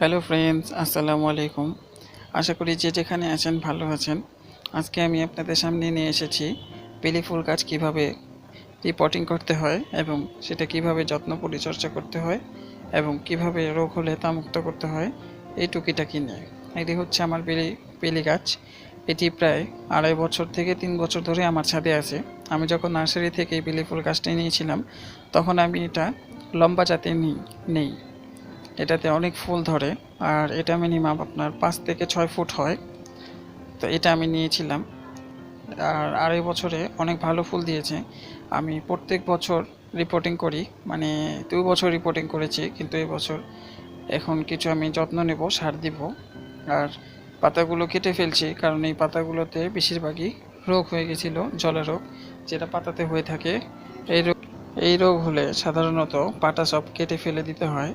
Hello friends আসসালামু আলাইকুম। আশা করি যে যেখানে আছেন ভালো আছেন। আজকে আমি আপনাদের সামনে নিয়ে এসেছি বেলি ফুল গাছ কীভাবে রিপোর্টিং করতে হয় এবং সেটা কীভাবে যত্ন পরিচর্যা করতে হয় এবং কীভাবে রোগ হলে তা মুক্ত করতে হয়, এই টুকিটাকি নিয়ে। এটি হচ্ছে আমার বেলি বেলি গাছ। এটি প্রায় আড়াই বছর থেকে তিন বছর ধরে আমার ছাদে আছে। আমি যখন নার্সারি থেকে বেলি ফুল গাছটা নিয়েছিলাম, তখন আমি এটা লম্বা জাতে নিই নেই। এটাতে অনেক ফুল ধরে, আর এটা মিনিমাম আপনার পাঁচ থেকে ছয় ফুট হয়। তো এটা আমি নিয়েছিলাম। আর আড়াই বছরে অনেক ভালো ফুল দিয়েছে। আমি প্রত্যেক বছর রিপোর্টিং করি মানে দুই বছর রিপোর্টিং করেছি, কিন্তু এই বছর এখন কিছু আমি যত্ন নেব, সার দিব। আর পাতাগুলো কেটে ফেলছি, কারণ এই পাতাগুলোতে বেশিরভাগই রোগ হয়ে গেছিল জলের রোগ, যেটা পাতাতে হয়ে থাকে। এই রোগ এই রোগ হলে সাধারণত পাতা সব কেটে ফেলে দিতে হয়।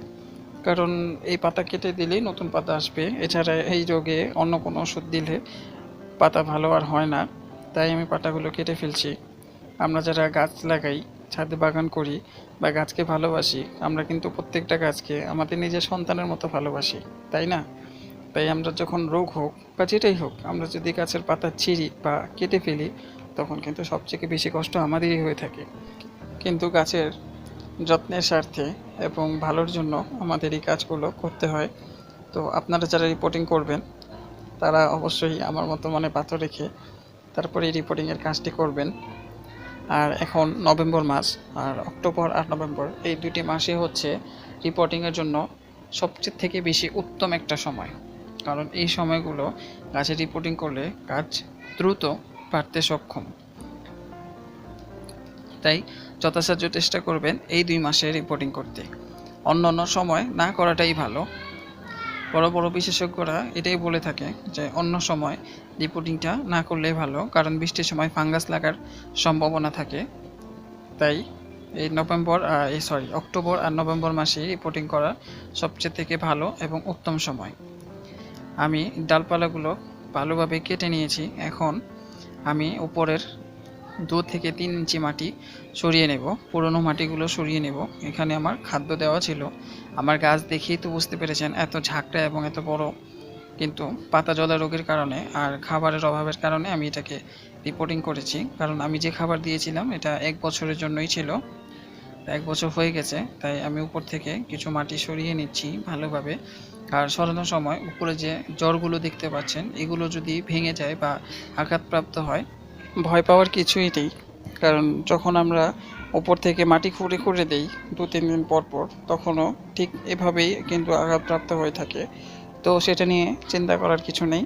কারণ এই পাতা কেটে দিলেই নতুন পাতা আসবে। এছাড়া এই রোগে অন্য কোনো ওষুধ দিলে পাতা ভালো আর হয় না। তাই আমি পাতাগুলো কেটে ফেলছি। আমরা যারা গাছ লাগাই, ছাদে বাগান করি বা গাছকে ভালোবাসি, আমরা কিন্তু প্রত্যেকটা গাছকে আমাদের নিজের সন্তানের মতো ভালোবাসি, তাই না? তাই আমরা যখন রোগ হোক বা যেটাই হোক, আমরা যদি গাছের পাতা ছিঁড়ি বা কেটে ফেলি, তখন কিন্তু সবথেকে বেশি কষ্ট আমাদেরই হয়ে থাকে। কিন্তু গাছের যত্নের স্বার্থে এবং ভালোর জন্য আমাদের এই কাজগুলো করতে হয়। তো আপনারা যারা রিপোর্টিং করবেন, তারা অবশ্যই আমার মতো মনে পাথর রেখে তারপরে এই রিপোর্টিংয়ের কাজটি করবেন। আর এখন নভেম্বর মাস, আর অক্টোবর আর নভেম্বর, এই দুটি মাসে হচ্ছে রিপোর্টিংয়ের জন্য সবচেয়ে থেকে বেশি উত্তম একটা সময়। কারণ এই সময়গুলো গাছে রিপোর্টিং করলে গাছ দ্রুত বাড়তে সক্ষম। তাই যথাসাধ্য চেষ্টা করবেন এই দুই মাসে রিপোর্টিং করতে। অন্য অন্য সময় না করাটাই ভালো। বড় বড় বিশেষজ্ঞরা এটাই বলে থাকে যে, অন্য সময় রিপোর্টিংটা না করলেই ভালো, কারণ বৃষ্টির সময় ফাঙ্গাস লাগার সম্ভাবনা থাকে। তাই এই নভেম্বর এই সরি অক্টোবর আর নভেম্বর মাসে রিপোর্টিং করা সবচেয়ে থেকে ভালো এবং উত্তম সময়। আমি ডালপালাগুলো ভালোভাবে কেটে নিয়েছি। এখন আমি উপরের দু থেকে তিন ইঞ্চি মাটি সরিয়ে নেব। পুরনো মাটিগুলো সরিয়ে নেব। এখানে আমার খাদ্য দেওয়া ছিল। আমার গাছ দেখেই তো বুঝতে পেরেছেন এত ঝাঁকড়া এবং এত বড়। কিন্তু পাতা জলা রোগের কারণে আর খাবারের অভাবের কারণে আমি এটাকে রিপোর্টিং করেছি। কারণ আমি যে খাবার দিয়েছিলাম, এটা এক বছরের জন্যই ছিল। এক বছর হয়ে গেছে, তাই আমি উপর থেকে কিছু মাটি সরিয়ে নিচ্ছি ভালোভাবে। আর সরানোর সময় উপরে যে জ্বরগুলো দেখতে পাচ্ছেন, এগুলো যদি ভেঙে যায় বা আঘাতপ্রাপ্ত হয় ভয় পাওয়ার কিছুই নেই। কারণ যখন আমরা ওপর থেকে মাটি খুঁড়ে খুঁড়ে দেই, দু, তিন দিন পর পর, তখনও ঠিক এভাবেই কিন্তু আঘাতপ্রাপ্ত হয়ে থাকে। তো সেটা নিয়ে চিন্তা করার কিছু নেই।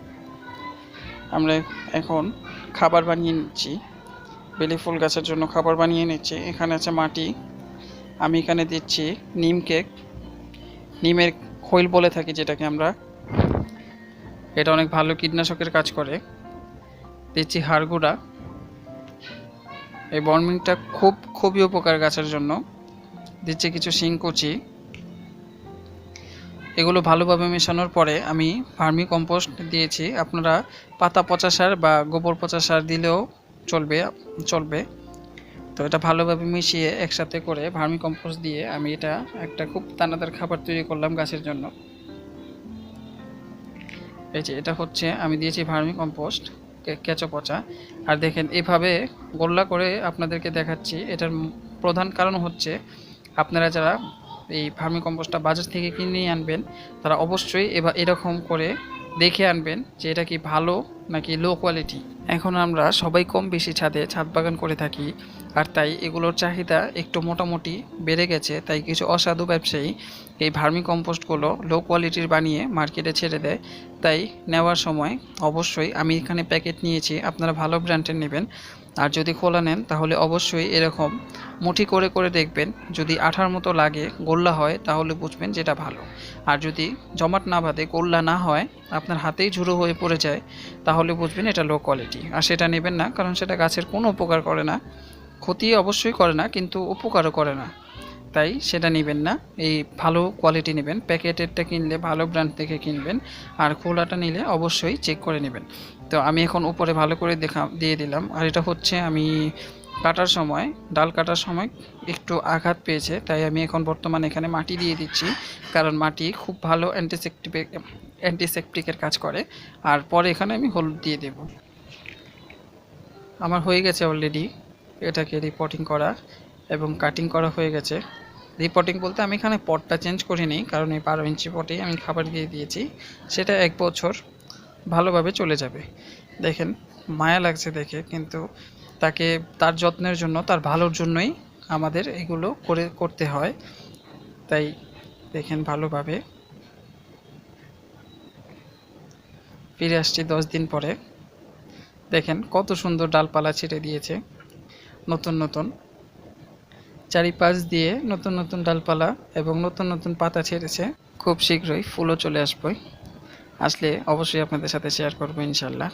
আমরা এখন খাবার বানিয়ে নিচ্ছি। বেলি ফুল গাছের জন্য খাবার বানিয়ে নিচ্ছি। এখানে আছে মাটি। আমি এখানে দিচ্ছি নিম কেক। নিমের খৈল বলে থাকি যেটাকে আমরা। এটা অনেক ভালো কীটনাশকের কাজ করে। দিচ্ছি হাড়গুড়া এই বর্মিংটা খুব, খুবই উপকার গাছের জন্য। দিচ্ছে কিছু শিংকুচি এগুলো ভালোভাবে মেশানোর পরে আমি ভার্মি কম্পোস্ট দিয়েছি। আপনারা পাতা পচা সার বা গোবর পচা সার দিলেও চলবে চলবে। তো এটা ভালোভাবে মিশিয়ে একসাথে করে ভার্মি কম্পোস্ট দিয়ে আমি এটা একটা খুব দানাদার খাবার তৈরি করলাম গাছের জন্য। এই যে এটা হচ্ছে, আমি দিয়েছি ভার্মি কম্পোস্ট। কেঁচো পচা। আর দেখেন, এভাবে গোল্লা করে আপনাদেরকে দেখাচ্ছি। এটার প্রধান কারণ হচ্ছে আপনারা যারা এই ভার্মি কম্পোস্টটা বাজার থেকে কিনে আনবেন, তারা অবশ্যই এবার এরকম করে দেখে আনবেন যে এটা কি ভালো নাকি লো কোয়ালিটি এখন আমরা সবাই কম বেশি ছাদে ছাদ বাগান করে থাকি, আর তাই এগুলোর চাহিদা একটু মোটামুটি বেড়ে গেছে, তাই কিছু অসাধু ব্যবসায়ী এই ভার্মি কম্পোস্টগুলো লো কোয়ালিটির বানিয়ে মার্কেটে ছেড়ে দেয়। তাই নেওয়ার সময় অবশ্যই আমি এখানে প্যাকেট নিয়েছি, আপনারা ভালো ব্র্যান্ডের নেবেন। আর যদি খোলা নেন, তাহলে অবশ্যই এরকম মুঠি করে করে দেখবেন। যদি আঠার মতো লাগে, গোল্লা হয়, তাহলে বুঝবেন যেটা ভালো। আর যদি জমাট না বাঁধে, গোল্লা না হয়, আপনার হাতেই ঝুড়ো হয়ে পড়ে যায়, তাহলে বুঝবেন এটা লো কোয়ালিটি আর সেটা নেবেন না, কারণ সেটা গাছের কোনো উপকার করে না। ক্ষতি অবশ্যই করে না, কিন্তু উপকারও করে না। তাই সেটা নেবেন না। এই ভালো কোয়ালিটি নেবেন। প্যাকেটেরটা কিনলে, ভালো ব্র্যান্ড থেকে কিনবেন। আর খোলাটা নিলে অবশ্যই চেক করে নেবেন। তো আমি এখন উপরে ভালো করে দেখা, দিয়ে দিলাম। আর এটা হচ্ছে আমি কাটার সময়, ডাল কাটার সময় একটু আঘাত পেয়েছে। তাই আমি এখন বর্তমানে এখানে মাটি দিয়ে দিচ্ছি। কারণ মাটি খুব ভালো অ্যান্টিসেপ্টিক অ্যান্টিসেপ্টিকের কাজ করে। আর পরে এখানে আমি হলুদ দিয়ে দেব। আমার হয়ে গেছে অলরেডি এটাকে রিপোর্টিং করা এবং কাটিং করা হয়ে গেছে। রিপোর্টিং বলতে আমি এখানে পটটা চেঞ্জ করিনি, কারণ এই বারো ইঞ্চি পটেই আমি খাবার দিয়ে দিয়েছি। সেটা এক বছর ভালোভাবে চলে যাবে। দেখেন, মায়া লাগছে দেখে, কিন্তু তাকে তার যত্নের জন্য, তার ভালোর জন্যই আমাদের এগুলো করে, করতে হয়। তাই দেখেন ভালোভাবে। ফিরে আসছি দশ দিন পরে। দেখেন কত সুন্দর ডালপালা ছেড়ে দিয়েছে। নতুন নতুন। চারিপাশ দিয়ে নতুন নতুন ডালপালা এবং নতুন নতুন পাতা ছেড়েছে। খুব শীঘ্রই ফুলও চলে আসব। আসলে অবশ্যই আপনাদের সাথে শেয়ার করব ইনশাল্লাহ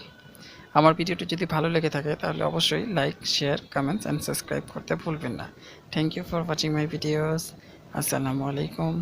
আমার ভিডিওটি যদি ভালো লেগে থাকে তাহলে অবশ্যই like share comments and subscribe করতে ভুলবেন না। Thank you for watching my videos আসসালামু আলাইকুম।